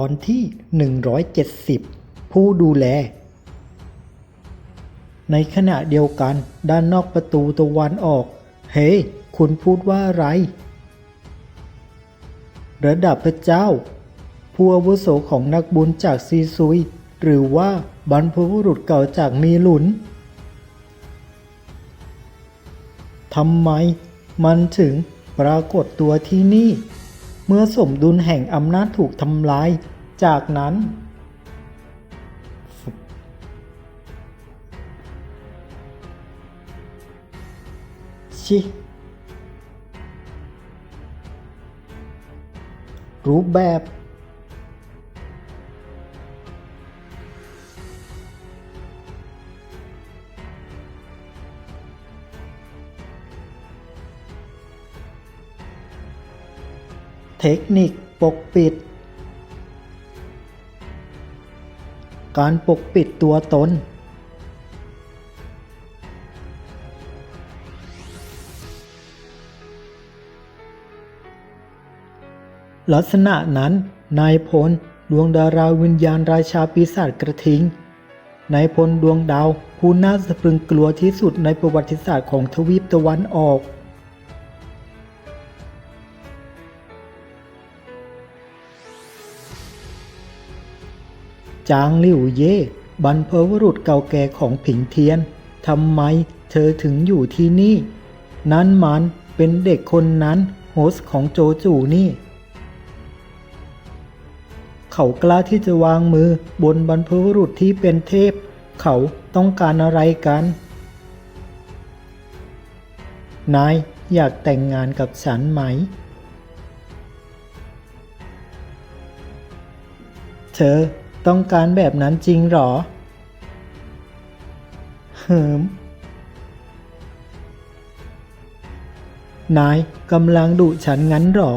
ตอนที่ 170 ผู้ดูแล ในขณะเดียวกัน ด้านนอกประตูตะวันออก เฮ้คุณพูดว่าอะไร ระดับพระเจ้า ผู้อาวุโสของนักบุญจากซีซุย หรือว่าบรรพบุรุษเก่าจากมีหลุนทำไมมันถึงปรากฏตัวที่นี่ เมื่อสมดุลแห่งอำนาจถูกทำลาย จากนั้น ชิรูปแบบ เทคนิคปกปิด การปกปิดตัวตน ลักษณะนั้นนายพลดวงดาราวิญญาณราชาปีศาจกระทิงนายพลดวงดาวผู้น่าสะพรึงกลัวที่สุดในประวัติศาสตร์ของทวีปตะวันออก จางลิวเย่บรรพบุรุษเก่าแก่ของผิงเทียนทำไมเธอถึงอยู่ที่นี่ นั้นมันเป็นเด็กคนนั้นโฮสของโจจูนี่ เขากล้าที่จะวางมือบนบรรพบุรุษที่เป็นเทพ เขาต้องการอะไรกัน นายอยากแต่งงานกับฉันไหม เธอ ต้องการแบบนั้นจริงหรอ เหิม นายกำลังดุฉันงั้นหรอ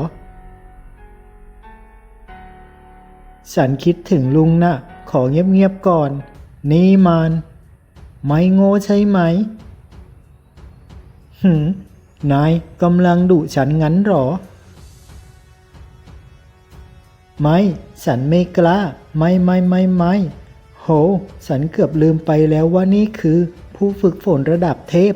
ฉันคิดถึงลุงนะ่ะ ขอเงียบๆก่อน นี่มัน ไม่โง่ใช่ไหม หืม นายกำลังดุฉันงั้นหรอ ไม่ ฉันไม่กล้า ไม่ไม่ไม่ไม่โห ฉันเกือบลืมไปแล้วว่านี่คือ ผู้ฝึกฝนระดับเทพ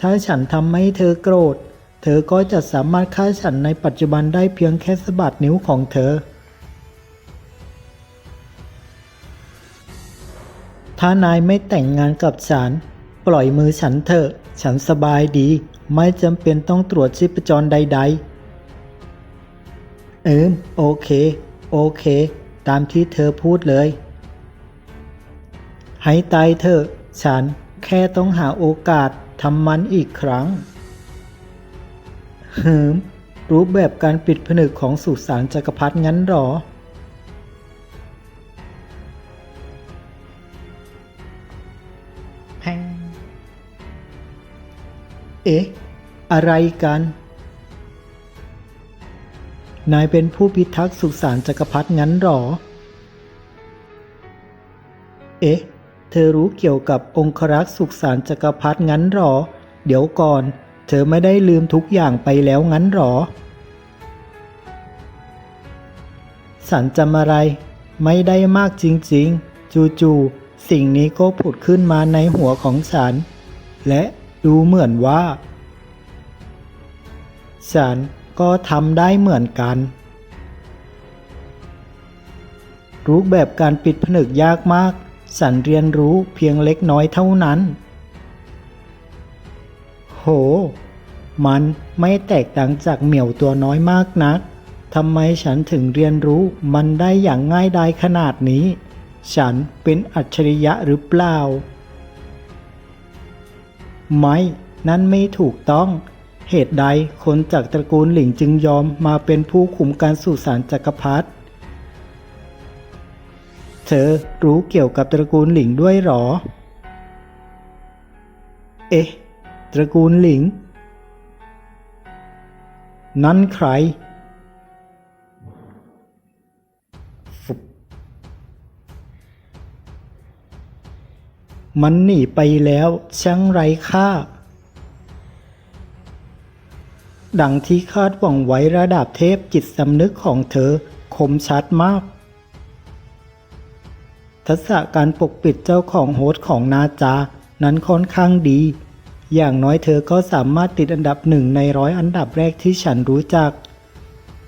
ถ้าฉันทำให้เธอโกรธ เธอก็จะสามารถฆ่าฉันในปัจจุบันได้เพียงแค่สะบัดนิ้วของเธอ ถ้านายไม่แต่งงานกับฉัน ปล่อยมือฉันเถอะ ฉันสบายดี ไม่จำเป็นต้องตรวจชีพจรใด ๆ เอิมโอเค โอเค ตามที่เธอพูดเลย ให้ตายเถอะ ฉันแค่ต้องหาโอกาสทำมันอีกครั้งหืม รูปแบบการปิดผนึกของสุสานจักรพรรดิงั้นหรอแพงเอ๊ะ อะไรกัน นายเป็นผู้พิทักษ์สุสานจักรพรรดิงั้นหรอ เอ๊ะ เธอรู้เกี่ยวกับองครักษ์สุสานจักรพรรดิงั้นหรอ เดี๋ยวก่อน เธอไม่ได้ลืมทุกอย่างไปแล้วงั้นหรอ สันจำอะไร ไม่ได้มากจริงๆ จู่ๆ สิ่งนี้ก็ผุดขึ้นมาในหัวของฉัน และดูเหมือนว่าฉัน ก็ทำได้เหมือนกัน รูปแบบการปิดผนึกยากมากฉันเรียนรู้เพียงเล็กน้อยเท่านั้น โห มันไม่แตกต่างจากเหมียวตัวน้อยมากนักทำไมฉันถึงเรียนรู้มันได้อย่างง่ายดายขนาดนี้ ฉันเป็นอัจฉริยะหรือเปล่า ไม่ นั่นไม่ถูกต้อง เหตุใดคนจากตระกูลหลิงจึงยอมมาเป็นผู้คุมการสู่สารจักรพรรดิเธอรู้เกี่ยวกับตระกูลหลิงด้วยหรอ เอ๊ะ ตระกูลหลิง นั่นใครฟุบมันหนีไปแล้วช่างไร้ค่า ดังที่คาดหวังไว้ระดับเทพจิตสำนึกของเธอคมชัดมาก ทักษะการปกปิดเจ้าของโฮสต์ของนาจา นั้นค่อนข้างดี อย่างน้อยเธอก็สามารถติดอันดับหนึ่งในร้อยอันดับแรกที่ฉันรู้จัก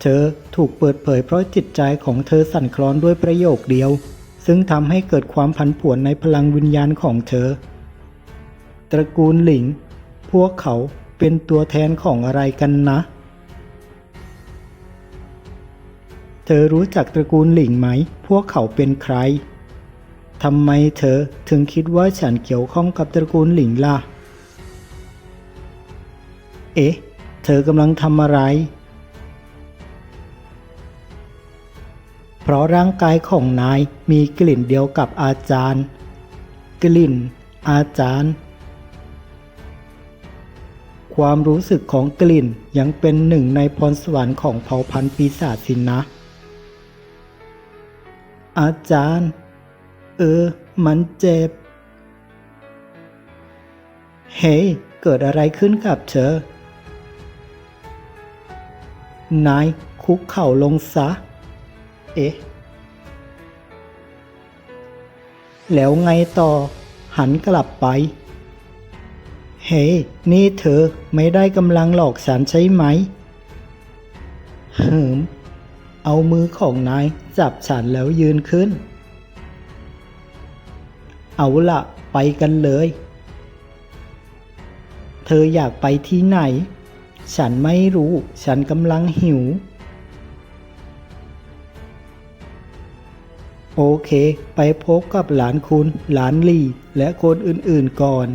เธอถูกเปิดเผยเพราะจิตใจของเธอสั่นคลอนด้วยประโยคเดียว ซึ่งทำให้เกิดความผันผวนในพลังวิญญาณของเธอ ตระกูลหลิง พวกเขา เป็นตัวแทนของอะไรกันนะ เธอรู้จักตระกูลหลิงไหม พวกเขาเป็นใครทำไมเธอถึงคิดว่าฉันเกี่ยวข้องกับตระกูลหลิงล่ะ เอ๊ะ เธอกำลังทำอะไร เพราะร่างกายของนายมีกลิ่นเดียวกับอาจารย์ กลิ่น อาจารย์ ความรู้สึกของกลิ่นยังเป็นหนึ่งในพรสวรรค์ของเผ่าพันธุ์ปีศาจสินนะ อาจารย์ เออ มันเจ็บ เฮ้ยเกิดอะไรขึ้นกับเธอ นายคุกเข่าลงซะ เอ๊ะ แล้วไงต่อ หันกลับไป เฮ้นี่เธอไม่ได้กำลังหลอกฉันใช่ไหมเหืมเอามือของนายจับฉันแล้วยืนขึ้น เอาละไปกันเลย เธออยากไปที่ไหน ฉันไม่รู้ฉันกำลังหิว โอเค ไปพบกับหลานคุณ หลานลี่และคนอื่นๆก่อน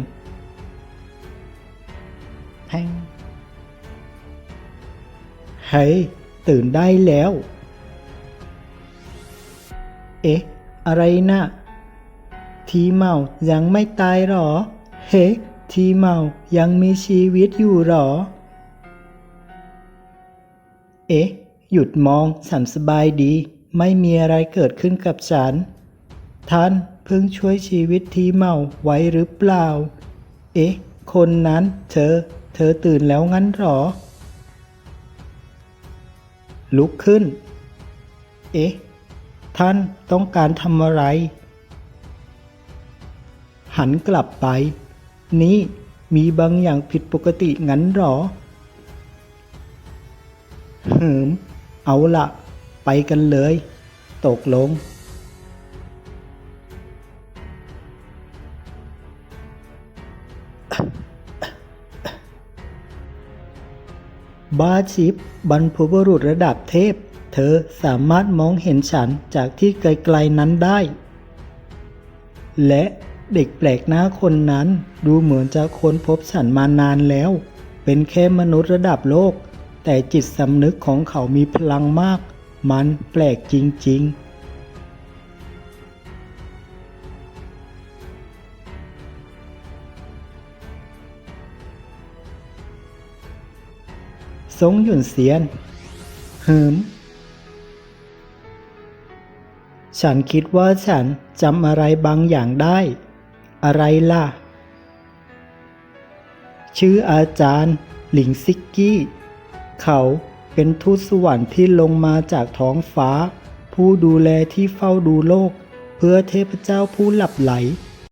แฮงเฮ้ยตื่นได้แล้ว เอ๊ะ อะไรนะ่ะ ทีเมายังไม่ตายหรอ เฮ้ ทีเมายังมีชีวิตอยู่หรอ เอ๊ะ หยุดมองฉันสบายดี ไม่มีอะไรเกิดขึ้นกับฉัน ท่านเพิ่งช่วยชีวิตทีเมาไว้หรือเปล่า เอ๊ะ คนนั้นเธอ เธอตื่นแล้วงั้นหรอ ลุกขึ้น เอ๊ะ ท่านต้องการทำอะไร หันกลับไป นี่มีบางอย่างผิดปกติงั้นหรอหืมเอาละ ไปกันเลย ตกลง บาชิปบรรพบุรุษระดับเทพ เธอสามารถมองเห็นฉันจากที่ไกลๆนั้นได้ และเด็กแปลกหน้าคนนั้นดูเหมือนจะค้นพบฉันมานานแล้ว เป็นแค่มนุษย์ระดับโลก แต่จิตสำนึกของเขามีพลังมาก มันแปลกจริงๆ ซงหยุ่นเซียนหืม ฉันคิดว่าฉันจำอะไรบางอย่างได้ อะไรล่ะ ชื่ออาจารย์หลิงซิกกี้ เขาเป็นทูตสวรรค์ที่ลงมาจากท้องฟ้า ผู้ดูแลที่เฝ้าดูโลก เพื่อเทพเจ้าผู้หลับไหล